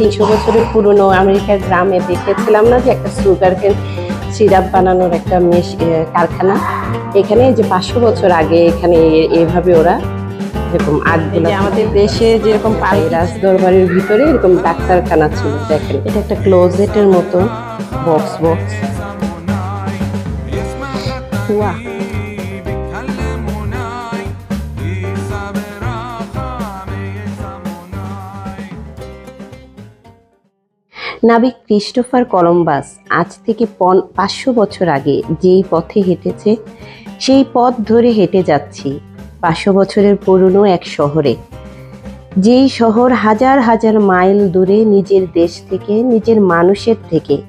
তিনশো বছরের পুরনো আমেরিকার গ্রামে দেখেছিলাম না যে একটা সুগার কেন সিরাপ বানানোর একটা মেশ কারখানা? এখানে যে পাঁচশো বছর আগে এখানে এভাবে ওরা এরকম আগগুলো আমাদের দেশে যেরকম পাই রাজদরবারের ভিতরে এরকম ডাক্তারখানা ছিল দেখেন। এটা একটা ক্লোজেটের মতো বক্স বক্স ওয়া নাবিক ক্রিস্টোফার কলম্বাস আজ থেকে পন- পাঁচশো বছর আগে যেই পথে হেঁটেছে, সেই পথ ধরে হেঁটে যাচ্ছি পাঁচশো বছরের পুরনো এক শহরে। যেই শহর হাজার হাজার মাইল দূরে নিজের দেশ থেকে, নিজের মানুষের থেকে,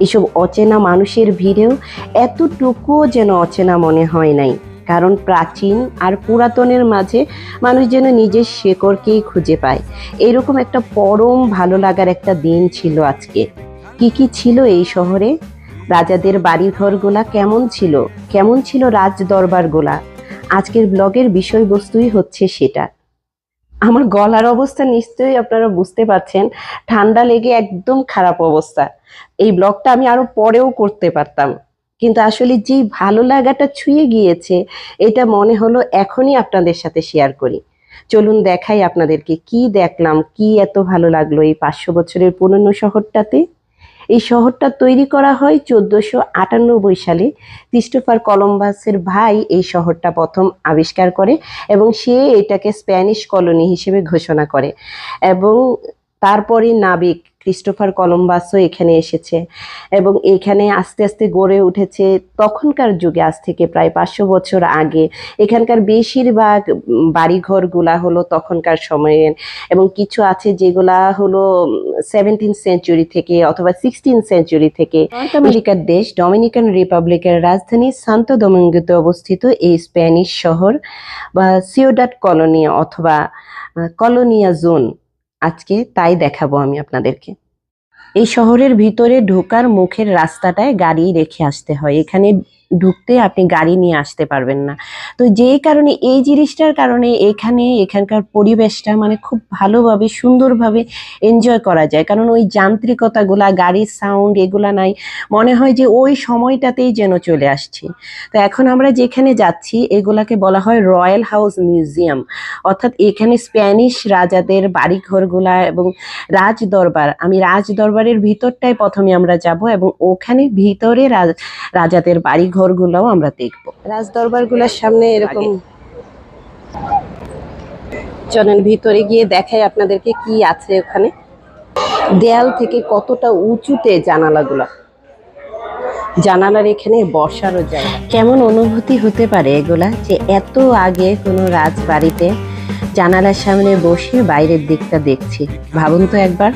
এসব অচেনা মানুষের ভিড়েও এতটুকুও যেন অচেনা মনে হয় নাই। কারণ প্রাচীন আর পুরাতনের মাঝে মানুষ যেন নিজের শেকড়কেই খুঁজে পায়। এরকম একটা পরম ভালো লাগার একটা দিন ছিল আজকে। কি কি ছিল এই শহরে? রাজাদের বাড়িঘরগুলা কেমন ছিল? কেমন ছিল রাজ দরবারগুলা আজকের ব্লগের বিষয়বস্তুই হচ্ছে সেটা। আমার গলার অবস্থা নিশ্চয়ই আপনারা বুঝতে পারছেন, ঠান্ডা লেগে একদম খারাপ অবস্থা। এই ব্লগটা আমি আরও পরেও করতে পারতাম। কিন্তু আসলে যেই ভালো লাগাটা ছুঁয়ে গিয়েছে, এটা মনে হলো এখনই আপনাদের সাথে শেয়ার করি। চলুন দেখাই আপনাদেরকে কি দেখলাম, কি এত ভালো লাগল এই পাঁচশো বছরের পুরনো শহরটাতে। এই শহরটা তৈরি করা হয় চোদ্দশো আটানব্বই সালে। ক্রিস্টোফার কলম্বাসের ভাই এই শহরটা প্রথম আবিষ্কার করে এবং সে এটাকে স্প্যানিশ কলোনি হিসেবে ঘোষণা করে। এবং তারপরে নাবিক ক্রিস্টোফার কলম্বাসও এখানে এসেছে এবং এখানে আস্তে আস্তে গড়ে উঠেছে তখনকার যুগে আজ থেকে প্রায় পাঁচশো বছর আগে। এখানকার বেশিরভাগ বাড়িঘরগুলা হলো তখনকার সময়ের এবং কিছু আছে যেগুলা হলো সেভেন্টিন সেঞ্চুরি থেকে অথবা সিক্সটিন সেঞ্চুরি থেকে। আমেরিকার দেশ ডমিনিকান রিপাবলিকের রাজধানী সান্তো দোমিঙ্গোতে অবস্থিত এই স্প্যানিশ শহর বা সিওডাট কলোনি অথবা কলোনিয়া জোন। আজকে তাই দেখাবো আমি আপনাদেরকে। এই শহরের ভিতরে ঢোকার মুখের রাস্তাটায় গাড়ি রেখে আসতে হয়। এখানে ঢুকতে আপনি গাড়ি নিয়ে আসতে পারবেন না। তো যেই কারণে এই জিনিসটার কারণে এখানে এখানকার পরিবেশটা মানে খুব ভালোভাবে, সুন্দরভাবে এনজয় করা যায়। কারণ ওই যান্ত্রিকতাগুলা, গাড়ির সাউন্ড এগুলা নাই। মনে হয় যে ওই সময়টাতেই যেন চলে আসছি। তো এখন আমরা যেখানে যাচ্ছি, এগুলাকে বলা হয় রয়্যাল হাউস মিউজিয়াম অর্থাৎ এখানে স্প্যানিশ রাজাদের বাড়িঘরগুলা এবং রাজ দরবার আমি রাজ দরবারের ভিতরটায় প্রথমে আমরা যাব এবং ওখানে ভিতরে রাজ- রাজাদের বাড়ি ঘরগুলোও আমরা দেখব। রাজ দরবারগুলোর সামনে এরকম চলেন ভিতরে গিয়ে দেখাই আপনাদেরকে কি আছে ওখানে। দেয়াল থেকে কতটা উঁচুতে জানালাগুলো। জানালার এখানে বসারও জায়গা। কেমন অনুভূতি হতে পারে এগুলা যে এত আগে কোনো রাজবাড়িতে জানালার সামনে বসে বাইরের দিকটা দেখছি? ভাবুন তো একবার।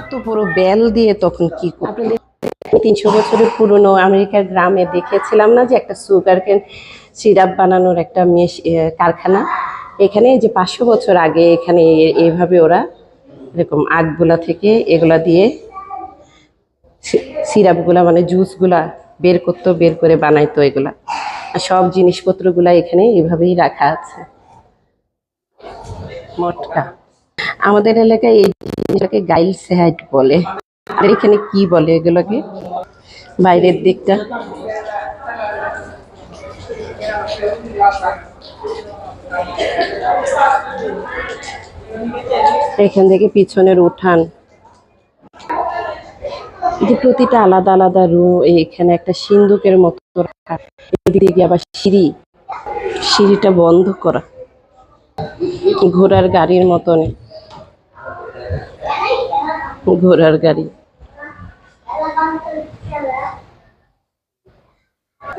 এত বড় বেল দিয়ে তখন কি আপনাদের তিনশো বছরের পুরনো আমেরিকার গ্রামে দেখেছিলাম না যে একটা সুগার কেন সিরাপ বানানোর একটা মেশ কারখানা? এখানে যে পাঁচশো বছর আগে এখানে এ- এভাবে ওরা এরকম আগগুলা থেকে এগুলা দিয়ে সিরাপগুলা মানে জুসগুলা বের করতো, বের করে বানাইতো এগুলা। আর সব জিনিসপত্রগুলা এখানে এভাবেই রাখা আছে। মটকা। আমাদের এলাকায় এই জিনিসটাকে গাইল সেহাইট বলে। আমাদের এখানে কি বলে এগুলোকে? বাইরের দিকটা। এখান থেকে পিছনের উঠান। যে প্রতিটা আলাদা আলাদা রুম এখানে একটা সিন্দুকের মতো রাখা। এদিকে আবার সিঁড়ি। সিঁড়িটা বন্ধ করা। ঘোড়ার গাড়ির মতন ঘোড়ার গাড়ি।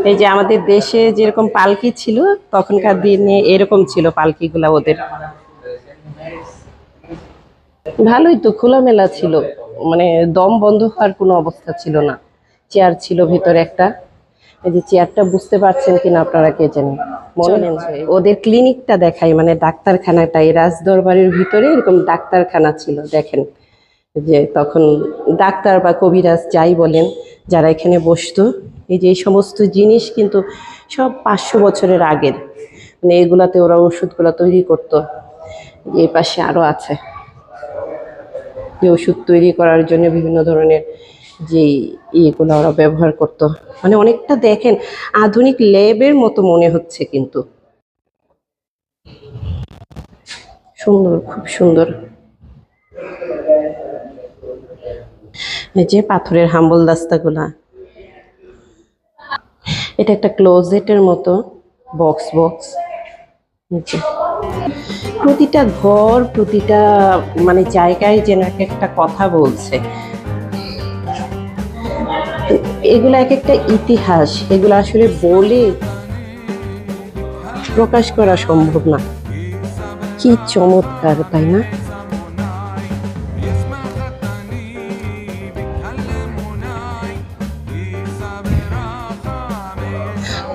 এই যে আমাদের দেশে যেরকম পালকি ছিল তখনকার দিনে এরকম ছিল পালকিগুলা ওদের। ভালোই তো খোলামেলা ছিল। মানে দম বন্ধ হওয়ার কোনো অবস্থা ছিল না। চেয়ার ছিল ভিতরে একটা। এই যে চেয়ারটা বুঝতে পারছেন কিনা আপনারা কে জানি। মনে ওদের ক্লিনিকটা দেখাই মানে ডাক্তারখানাটা এই রাজদরবারের ভিতরে এরকম ডাক্তারখানা ছিল দেখেন। যে তখন ডাক্তার বা কবিরাজ যাই বলেন, যারা এখানে বসতো, এই যে এই সমস্ত জিনিস কিন্তু সব পাঁচশো বছরের আগের। মানে এগুলাতে ওরা ওষুধগুলো তৈরি করতো। এই পাশে আরও আছে। যে ওষুধ তৈরি করার জন্য বিভিন্ন ধরনের যে ইয়েগুলো ওরা ব্যবহার করতো। মানে অনেকটা দেখেন, আধুনিক ল্যাবের মতো মনে হচ্ছে কিন্তু। সুন্দর, খুব সুন্দর। যে পাথরের হাম্বল দাস্তাগুলা, এটা একটা ক্লোজেটের মতো বক্স বক্স। প্রতিটা ঘর, প্রতিটা মানে জায়গায় যেন এক একটা কথা বলছে। এগুলো এক একটা ইতিহাস, এগুলো আসলে বলে প্রকাশ করা সম্ভব না। কি চমৎকার, তাই না?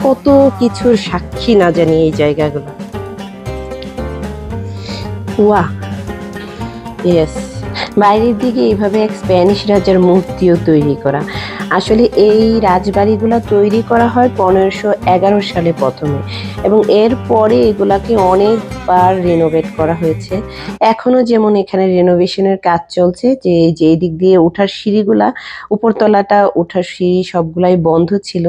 কত কিছুর সাক্ষী না জানি এই জায়গাগুলো। ওয়া ইয়েস বাইরের দিকে এইভাবে এক স্প্যানিশ রাজার মূর্তিও তৈরি করা। আসলে এই রাজবাড়িগুলো তৈরি করা হয় পনেরোশো এগারো সালে প্রথমে। এবং এর পরে এগুলাকে অনেকবার রিনোভেট করা হয়েছে। এখনও যেমন এখানে রেনোভেশনের কাজ চলছে, যে যেই দিক দিয়ে ওঠার সিঁড়িগুলা, উপরতলাটা ওঠার সিঁড়ি সবগুলাই বন্ধ ছিল।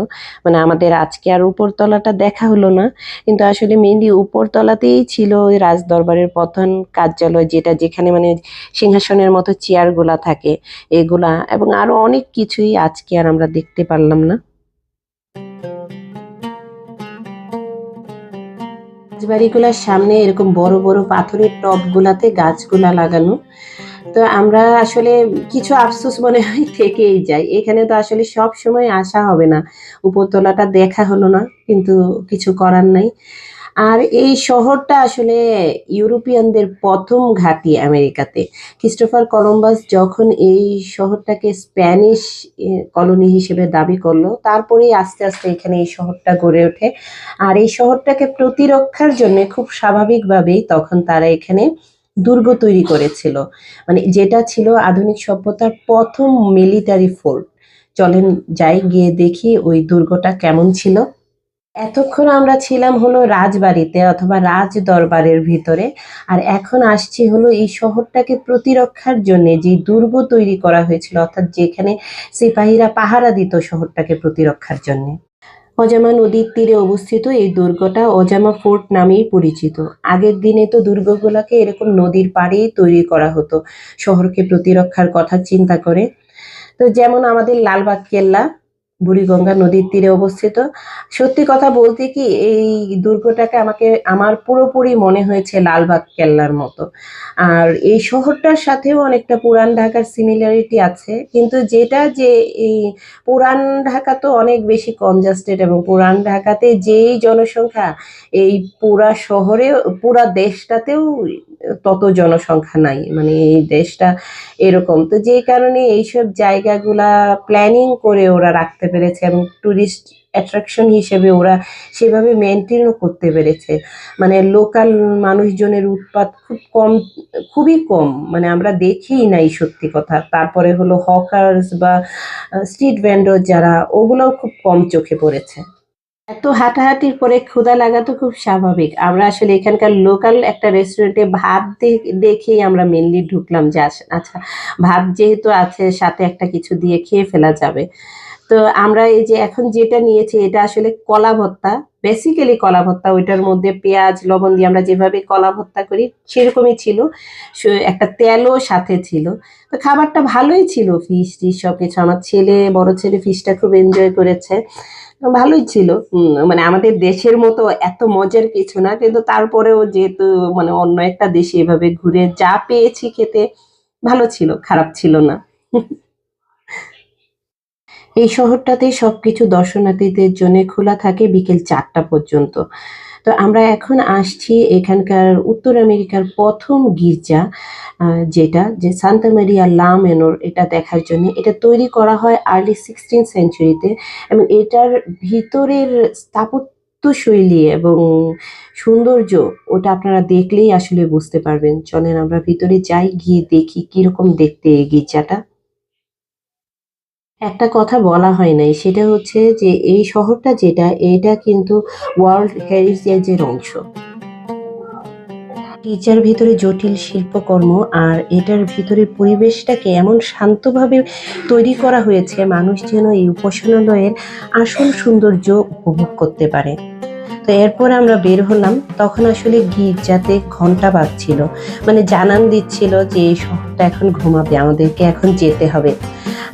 মানে আমাদের আজকে আর উপরতলাটা দেখা হলো না। কিন্তু আসলে মেনলি উপরতলাতেই ছিল ওই রাজদরবারের প্রধান কার্যালয়, যেটা যেখানে মানে সিংহাসনের মতো চেয়ারগুলা থাকে, এগুলা। এবং আরও অনেক কিছুই আজকে আর আমরা দেখতে পারলাম না। রাজবাড়িগুলোর সামনে এরকম বড় বড় পাথরের টবগুলাতে গাছগুলা লাগানো। তো আমরা আসলে কিছু আফসোস মনে হয় থেকেই যাই। এখানে তো আসলে সব সময় আসা হবে না। উপরতলাটা দেখা হলো না, কিন্তু কিছু করার নাই। আর এই শহরটা আসলে ইউরোপিয়ানদের প্রথম ঘাঁটি আমেরিকাতে। ক্রিস্টোফার কলম্বাস যখন এই শহরটাকে স্প্যানিশ কলোনি হিসেবে দাবি করল, তারপরেই আস্তে আস্তে এখানে এই শহরটা গড়ে ওঠে। আর এই শহরটাকে প্রতিরক্ষার জন্য খুব স্বাভাবিকভাবেই তখন তারা এখানে দুর্গ তৈরি করেছিল। মানে যেটা ছিল আধুনিক সভ্যতার প্রথম মিলিটারি ফোর্ট। চলেন যাই গিয়ে দেখি ওই দুর্গটা কেমন ছিল। এতক্ষণ আমরা ছিলাম হলো রাজবাড়িতে অথবা রাজ দরবারের ভিতরে, আর এখন আসছি হলো এই শহরটাকে প্রতিরক্ষার জন্য যে দুর্গ তৈরি করা হয়েছিল, অর্থাৎ যেখানে সিপাহীরা পাহারা দিত শহরটাকে প্রতিরক্ষার জন্য। অজামা নদীর তীরে অবস্থিত এই দুর্গটা অজামা ফোর্ট নামেই পরিচিত। আগের দিনে তো দুর্গগুলোকে এরকম নদীর পাড়েই তৈরি করা হতো, শহরকে প্রতিরক্ষার কথা চিন্তা করে। তো যেমন আমাদের লালবাগ কেল্লা বুড়িগঙ্গা নদীর তীরে অবস্থিত। সত্যি কথা বলতে কি, এই দুর্গটাকে আমাকে, আমার পুরোপুরি মনে হয়েছে লালবাগ কেল্লার মতো। আর এই শহরটার সাথেও অনেকটা পুরান ঢাকার সিমিলারিটি আছে। কিন্তু যেটা যে এই পুরান ঢাকা তো অনেক বেশি কনজাস্টেড এবং পুরান ঢাকাতে যেই জনসংখ্যা এই পুরা শহরে, পুরা দেশটাতেও তত জনসংখ্যা নাই মানে এই দেশটা এরকম। তো যেই কারণে এইসব জায়গাগুলা প্ল্যানিং করে ওরা রাখতে পেরেছে এবং ট্যুরিস্ট অ্যাট্রাকশন হিসেবে ওরা সেভাবে মেনটেনও করতে পেরেছে। মানে লোকাল মানুষজনের উৎপাত খুব কম, খুবই কম। মানে আমরা দেখি নাই সত্যি কথা। তারপরে হলো হকার্স বা স্ট্রিট ভেন্ডর যারা, ওগুলোও খুব কম চোখে পড়েছে। এত হাঁটাহাঁটির পরে ক্ষুধা লাগা তো খুব স্বাভাবিক। আমরা আসলে এখানকার লোকাল একটা রেস্টুরেন্টে ভাত দেখেই আমরা মেনলি ঢুকলাম যে আচ্ছা ভাত যেহেতু আছে, সাথে একটা কিছু দিয়ে খেয়ে ফেলা যাবে। তো আমরা এই যে এখন যেটা নিয়েছি, এটা আসলে কলা ভর্তা। বেসিক্যালি কলা ভর্তা, ওইটার মধ্যে পেঁয়াজ, লবণ দিয়ে আমরা যেভাবে কলা ভর্তা করি, সেরকমই ছিল। একটা তেলও সাথে ছিল। তো খাবারটা ভালোই ছিল ফিশ টিশ সব কিছু আমার ছেলে, বড় ছেলে ফিশটা খুব এনজয় করেছে। ভালোই ছিল। মানে আমাদের দেশের মতো এত মজার কিছু না, কিন্তু তারপরেও যেহেতু মানে অন্য একটা দেশে এভাবে ঘুরে যা পেয়েছি খেতে, ভালো ছিল, খারাপ ছিল না। এই শহরটাতে সবকিছু দর্শনার্থীদের জন্য খোলা থাকে বিকেল চারটা পর্যন্ত। তো আমরা এখন আসছি এখানকার উত্তর আমেরিকার প্রথম গির্জা যেটা যে সান্তা মারিয়া লা মেনর এটা দেখার জন্য। এটা তৈরি করা হয় আর্লি সিক্সটিন সেঞ্চুরিতে এবং এটার ভিতরের স্থাপত্য শৈলী এবং সৌন্দর্য ওটা আপনারা দেখলেই আসলে বুঝতে পারবেন। চলেন আমরা ভিতরে যাই, গিয়ে দেখি কীরকম দেখতে এই গির্জাটা। একটা কথা বলা হয় নাই, সেটা হচ্ছে যে এই শহরটা যেটা, এটা কিন্তু ওয়ার্ল্ড হেরিটেজের অংশ। টিচার ভিতরে জটিল শিল্পকর্ম আর এটার ভিতরে পরিবেশটাকে এমন শান্তভাবে তৈরি করা হয়েছে, মানুষ যেন এই উপাসনালয়ের আসল সৌন্দর্য উপভোগ করতে পারে। তো এরপর আমরা বের হলাম, তখন আসলে গির্জাতে ঘণ্টা বাজছিল। মানে জানান দিচ্ছিল যে এই শহরটা এখন ঘুমাবে, আমাদেরকে এখন যেতে হবে।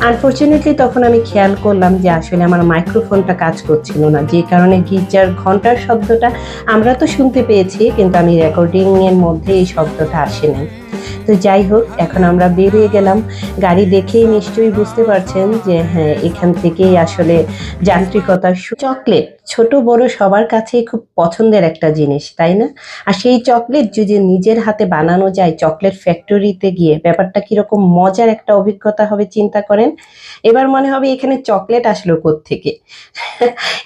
আনফর্চুনেটলি তখন আমি খেয়াল করলাম যে আসলে আমার মাইক্রোফোনটা কাজ করছিল না। যে কারণে গির্জার ঘণ্টার শব্দটা আমরা তো শুনতে পেয়েছি, কিন্তু আমি রেকর্ডিংয়ের মধ্যে এই শব্দটা আসেনি তো যাই হোক, এখন আমরা বেরিয়ে গেলাম। গাড়ি দেখেই নিশ্চয়ই বুঝতে পারছেন যে হ্যাঁ এখান থেকেই আসলে যান্ত্রিকতার চকলেট, ছোট বড় সবার কাছেই খুব পছন্দের একটা জিনিস, তাই না? আর সেই চকলেট যদি নিজের হাতে বানানো যায় চকলেট ফ্যাক্টরিতে গিয়ে, ব্যাপারটা কীরকম মজার একটা অভিজ্ঞতা হবে, চিন্তা করেন? এবার মনে হবে এখানে চকলেট আসলো থেকে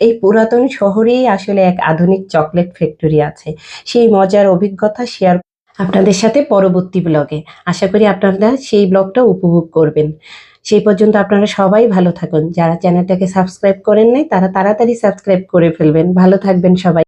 এই পুরাতন শহরেই আসলে এক আধুনিক চকলেট ফ্যাক্টরি আছে। সেই মজার অভিজ্ঞতা শেয়ার আপনাদের সাথে পরবর্তী ব্লগে আশা করি আপনারা সেই ব্লগটা উপভোগ করবেন। সেই পর্যন্ত আপনারা সবাই ভালো থাকুন। যারা চ্যানেলটাকে সাবস্ক্রাইব করেন নাই, তারা তাড়াতাড়ি সাবস্ক্রাইব করে ফেলবেন। ভালো থাকবেন সবাই।